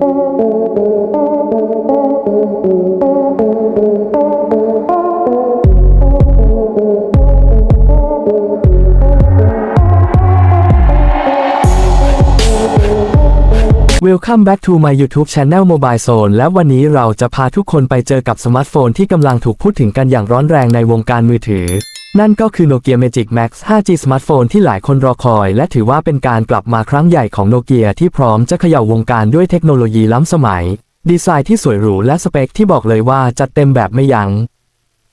Welcome back to my YouTube Channel Mobile Zone และวันนี้เราจะพาทุกคนไปเจอกับสมาร์ทโฟนที่กำลังถูกพูดถึงกันอย่างร้อนแรงในวงการมือถือ นั่นก็คือ Nokia Magic Max 5G สมาร์ทโฟนที่หลายคนรอคอย และถือว่าเป็นการกลับมาครั้งใหญ่ของโนเกียที่พร้อมจะเขย่าวงการด้วยเทคโนโลยีล้ำสมัย ดีไซน์ที่สวยหรูและสเปคที่บอกเลยว่าจัดเต็มแบบไม่ยัง้ง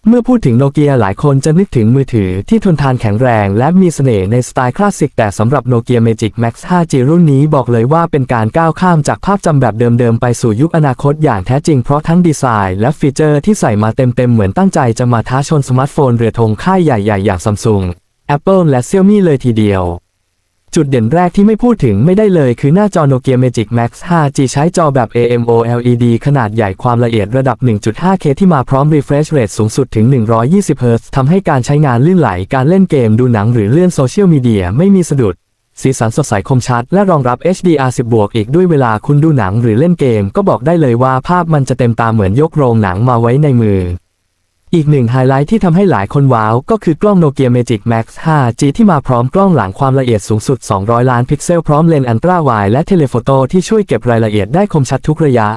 เมื่อพูดถึงโนเกียหลายคนจะนึกถึงมือถือที่ทนทานแข็งแรงและมีเสน่ห์ในสไตล์คลาสสิก แต่สำหรับโนเกีย Magic Max 5G รุ่นนี้บอกเลยว่าเป็นการก้าวข้ามจากภาพจำแบบเดิมๆ ไปสู่ยุคอนาคตอย่างแท้จริงเพราะทั้งดีไซน์และฟีเจอร์ที่ใส่มาเต็มๆ เหมือนตั้งใจจะมาท้าชนสมาร์ทโฟนเรือธงค่ายใหญ่ๆ อย่าง Samsung Apple และ Xiaomi เลยทีเดียว จุดเด่นแรกที่ไม่พูดถึงไม่ได้เลยคือหน้าจอ Nokia Magic Max 5G ใช้จอแบบ AMOLED ขนาดใหญ่ความละเอียดระดับ 1.5K ที่มาพร้อม refresh rate สูงสุดถึง 120 Hz ทำให้การใช้งานลื่นไหล การเล่นเกมดูหนังหรือเลื่อนโซเชียลมีเดียไม่มีสะดุด สีสันสดใสคมชัด และรองรับ HDR 10 บวกอีกด้วยเวลาคุณดูหนังหรือเล่นเกม ก็บอกได้เลยว่าภาพมันจะเต็มตาเหมือนยกโรงหนังมาไว้ในมือ อีกหนึ่งไฮไลท์ที่ทำให้หลายคนว้าว ก็คือกล้อง Nokia Magic Max 5G ที่มาพร้อมกล้องหลังความละเอียดสูงสุด 200 ล้านพิกเซลพร้อมเลนส์อันตราไวและเทเลโฟโต้ที่ช่วยเก็บรายละเอียดได้คมชัดทุกระยะ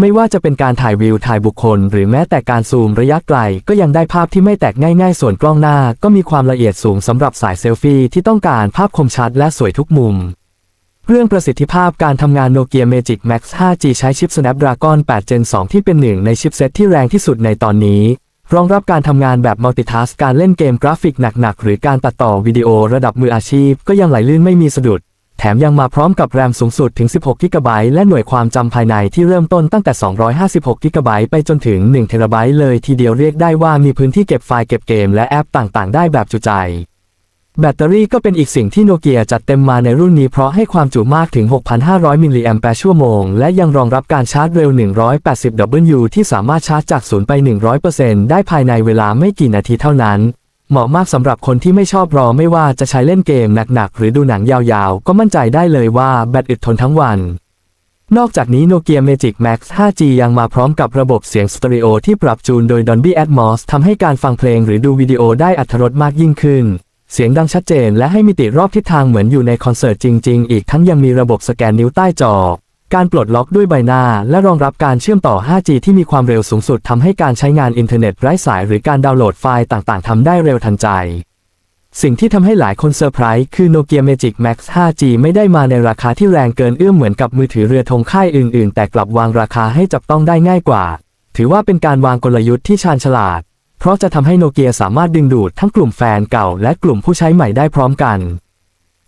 ไม่ว่าจะเป็นการถ่ายวิวถ่ายบุคคล หรือแม้แต่การซูมระยะไกล ก็ยังได้ภาพที่ไม่แตกง่าย ๆ ส่วนกล้องหน้า ก็มีความละเอียดสูงสำหรับสายเซลฟี่ที่ต้องการภาพคมชัดและสวยทุกมุมเรื่องประสิทธิภาพการทำงาน Nokia Magic Max 5G ใช้ชิป Snapdragon 8 Gen 2 ที่เป็นหนึ่งในชิปเซ็ตที่แรงที่สุดในตอนนี้ รองรับการทำงานแบบ Multitask การเล่นเกมกราฟิกหนักๆ หรือการตัดต่อวิดีโอระดับมืออาชีพก็ยังไหลลื่นไม่มีสะดุด แถมยังมาพร้อมกับแรมสูงสุดถึง 16 กิกะไบต์และหน่วยความจำภายในที่เริ่มต้นตั้งแต่ 256 กิกะไบต์ไปจนถึง1เทราไบต์เลยทีเดียวเรียกได้ว่ามีพื้นที่เก็บไฟล์เก็บเกมและแอปต่างๆ ได้แบบจุใจ แบตเตอรี่ก็เป็นอีกสิ่งที่โนเกียจัดเต็มมาในรุ่นนี้เพราะให้ความจุมากถึง 6,500 มิลลิแอมแปร์ชั่วโมง และยังรองรับการชาร์จเร็ว 180 W ที่สามารถชาร์จจากศูนย์ไป 100%ได้ภายในเวลาไม่กี่นาทีเท่านั้น เหมาะมากสำหรับคนที่ไม่ชอบรอไม่ว่าจะใช้เล่นเกมหนักๆ หรือดูหนังยาวๆ ก็มั่นใจได้เลยว่าแบตอึดทนทั้งวัน นอกจากนี้ Nokia Magic Max 5G ยังมาพร้อมกับระบบเสียงสเตอริโอที่ปรับจูนโดย Dolby Atmos ทำให้การฟังเพลงหรือดูวิดีโอได้อัตรสมากยิ่งขึ้น เสียงดังชัดเจนและให้มิติรอบทิศทางเหมือนอยู่ในคอนเสิร์ตจริง ๆ อีกทั้งยังมีระบบสแกนนิ้วใต้จอ การปลดล็อกด้วยใบหน้า และรองรับการเชื่อมต่อ 5G ที่มีความเร็วสูงสุดทำให้การใช้งานอินเทอร์เน็ตไร้สายหรือการดาวน์โหลดไฟล์ต่างๆทำได้เร็วทันใจ สิ่งที่ทำให้หลายคนเซอร์ไพรส์คือ Nokia Magic Max 5G ไม่ได้มาในราคาที่แรงเกินเอื้อมเหมือนกับมือถือเรือธงค่ายอื่น ๆ แต่กลับวางราคาให้จับต้องได้ง่ายกว่า ถือว่าเป็นการวางกลยุทธ์ที่ชาญฉลาด เพราะจะทำให้โนเกียสามารถดึงดูดทั้งกลุ่มแฟนเก่าและกลุ่มผู้ใช้ใหม่ได้พร้อมกัน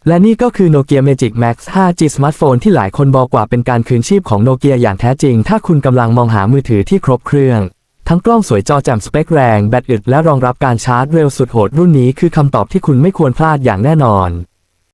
และนี่ก็คือ Nokia Magic Max 5G สมาร์ทโฟนที่หลายคนบอกว่าเป็นการคืนชีพของโนเกียอย่างแท้จริง ถ้าคุณกำลังมองหามือถือที่ครบเครื่อง ทั้งกล้องสวยจอแจ่มสเปคแรง แบตอึดและรองรับการชาร์จเร็วสุดโหดรุ่นนี้คือคำตอบที่คุณไม่ควรพลาดอย่างแน่นอน